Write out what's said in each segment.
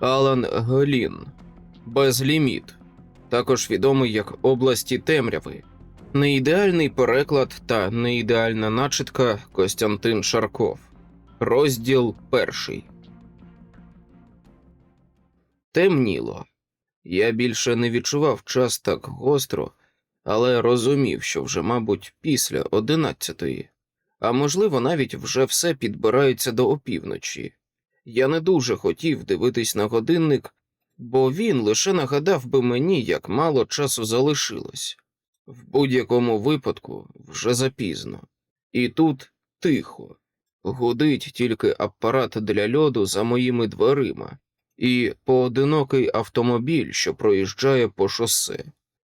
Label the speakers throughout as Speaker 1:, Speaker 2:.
Speaker 1: Алан Голін, Безліміт, також відомий як області темряви, неідеальний переклад та неідеальна начитка Костянтин Шарков. Розділ перший. Темніло. Я більше не відчував час так гостро, але розумів, що вже, мабуть, після одинадцятої, а можливо, навіть вже все підбирається до опівночі. Я не дуже хотів дивитись на годинник, бо він лише нагадав би мені, як мало часу залишилось. В будь-якому випадку вже запізно. І тут тихо. Гудить тільки апарат для льоду за моїми дверима і поодинокий автомобіль, що проїжджає по шосе.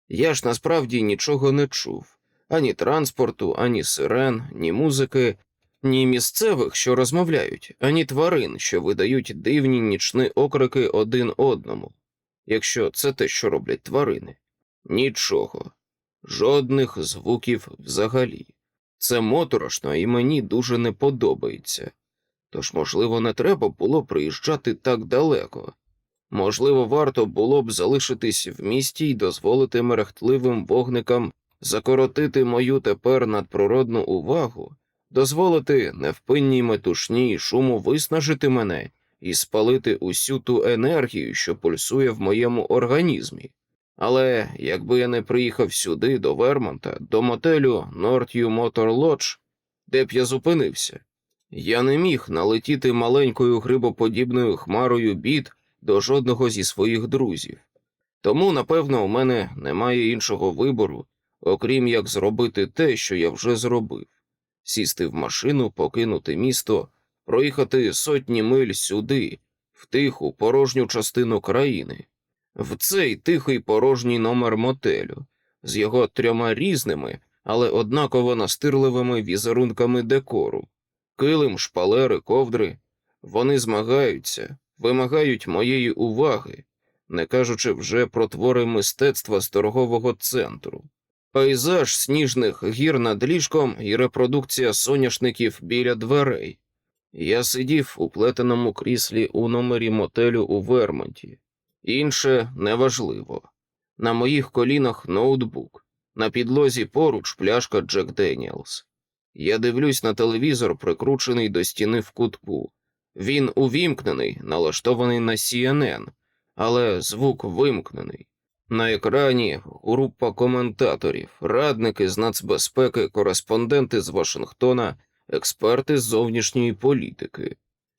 Speaker 1: Я ж насправді нічого не чув ані транспорту, ані сирен, ні музики, ні місцевих, що розмовляють, ані тварин, що видають дивні нічні окрики один одному, якщо це те, що роблять тварини. Нічого, жодних звуків взагалі. Це моторошно і мені дуже не подобається. Тож, можливо, не треба було приїжджати так далеко. Можливо, варто було б залишитись в місті і дозволити мерехтливим вогникам закоротити мою тепер надприродну увагу, дозволити невпинній метушні шуму виснажити мене і спалити усю ту енергію, що пульсує в моєму організмі. Але якби я не приїхав сюди, до Вермонта, до мотелю Норт'ю Мотор Лодж, де б я зупинився, я не міг налетіти маленькою грибоподібною хмарою бід до жодного зі своїх друзів. Тому, напевно, у мене немає іншого вибору, окрім як зробити те, що я вже зробив сісти в машину, покинути місто, проїхати сотні миль сюди, в тиху порожню частину країни, в цей тихий порожній номер мотелю, з його трьома різними, але однаково настирливими візерунками декору, килим, шпалери, ковдри. Вони змагаються, вимагають моєї уваги, не кажучи вже про твори мистецтва з торгового центру. Пейзаж сніжних гір над ліжком і репродукція соняшників біля дверей. Я сидів у плетеному кріслі у номері мотелю у Вермонті. Інше неважливо. На моїх колінах ноутбук, на підлозі поруч пляшка Джек Деніелс. Я дивлюсь на телевізор, прикручений до стіни в кутку. Він увімкнений, налаштований на CNN, але звук вимкнений. На екрані група коментаторів, радники з нацбезпеки, кореспонденти з Вашингтона, експерти з зовнішньої політики.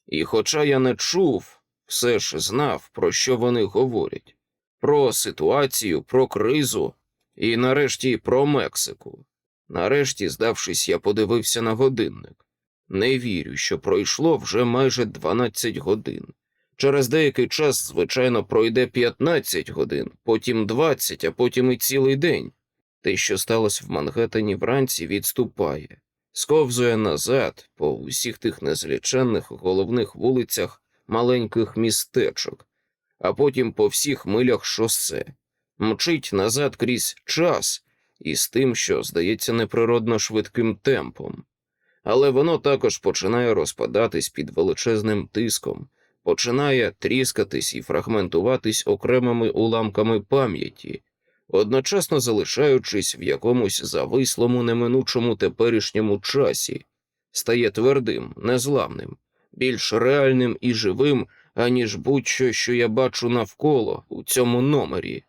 Speaker 1: І хоча я не чув, все ж знав, про що вони говорять: про ситуацію, про кризу і нарешті про Мексику. Нарешті, здавшись, я подивився на годинник. Не вірю, що пройшло вже майже 12 годин. Через деякий час, звичайно, пройде 15 годин, потім 20, а потім і цілий день. Те, що сталося в Мангеттені вранці, відступає, сковзує назад по усіх тих незліченних головних вулицях маленьких містечок, а потім по всіх милях шосе, мчить назад крізь час із тим, що здається неприродно швидким темпом. Але воно також починає розпадатись під величезним тиском починає тріскатись і фрагментуватись окремими уламками пам'яті, одночасно залишаючись в якомусь завислому неминучому теперішньому часі, стає твердим, незламним, більш реальним і живим, аніж будь-що, що я бачу навколо у цьому номері.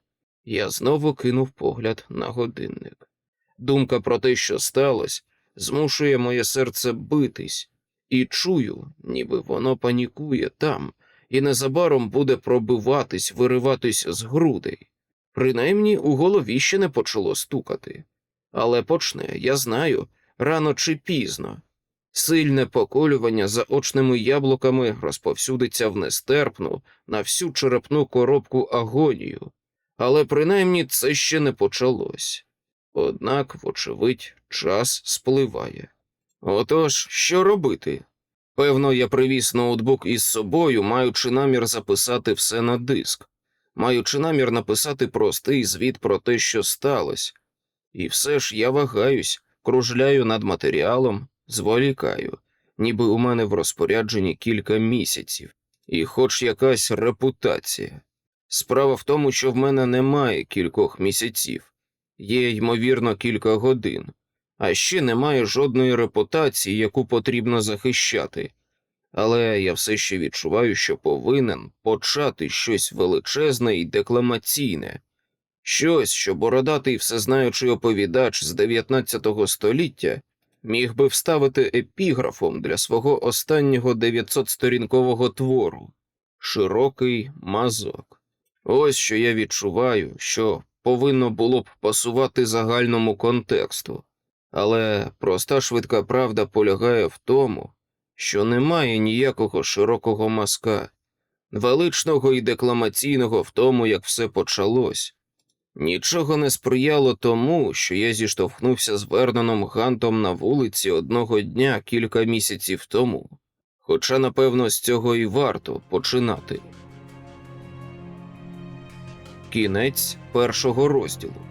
Speaker 1: Я знову кинув погляд на годинник. Думка про те, що сталося, змушує моє серце битись, і чую, ніби воно панікує там, і незабаром буде пробиватись, вириватись з грудей. Принаймні у голові ще не почало стукати. Але почне, я знаю, рано чи пізно. Сильне поколювання за очними яблуками розповсюдиться в нестерпну на всю черепну коробку агонію, але принаймні це ще не почалось. Однак, вочевидь, час спливає. Отож, що робити? Певно, я привіз ноутбук із собою, маючи намір записати все на диск, маючи намір написати простий звіт про те, що сталося. І все ж я вагаюсь, кружляю над матеріалом, зволікаю, ніби у мене в розпорядженні кілька місяців, і хоч якась репутація. Справа в тому, що в мене немає кількох місяців, є, ймовірно, кілька годин, а ще немає жодної репутації, яку потрібно захищати. Але я все ще відчуваю, що повинен почати щось величезне і декламаційне, щось, що бородатий всезнаючий оповідач з 19 століття міг би вставити епіграфом для свого останнього 900-сторінкового твору широкий мазок. Ось що я відчуваю, що повинно було б пасувати загальному контексту. Але проста швидка правда полягає в тому, що немає ніякого широкого мазка, величного і декламаційного в тому, як все почалось. Нічого не сприяло тому, що я зіштовхнувся з Верноном Гантом на вулиці одного дня кілька місяців тому, хоча, напевно, з цього і варто починати. Кінець першого розділу.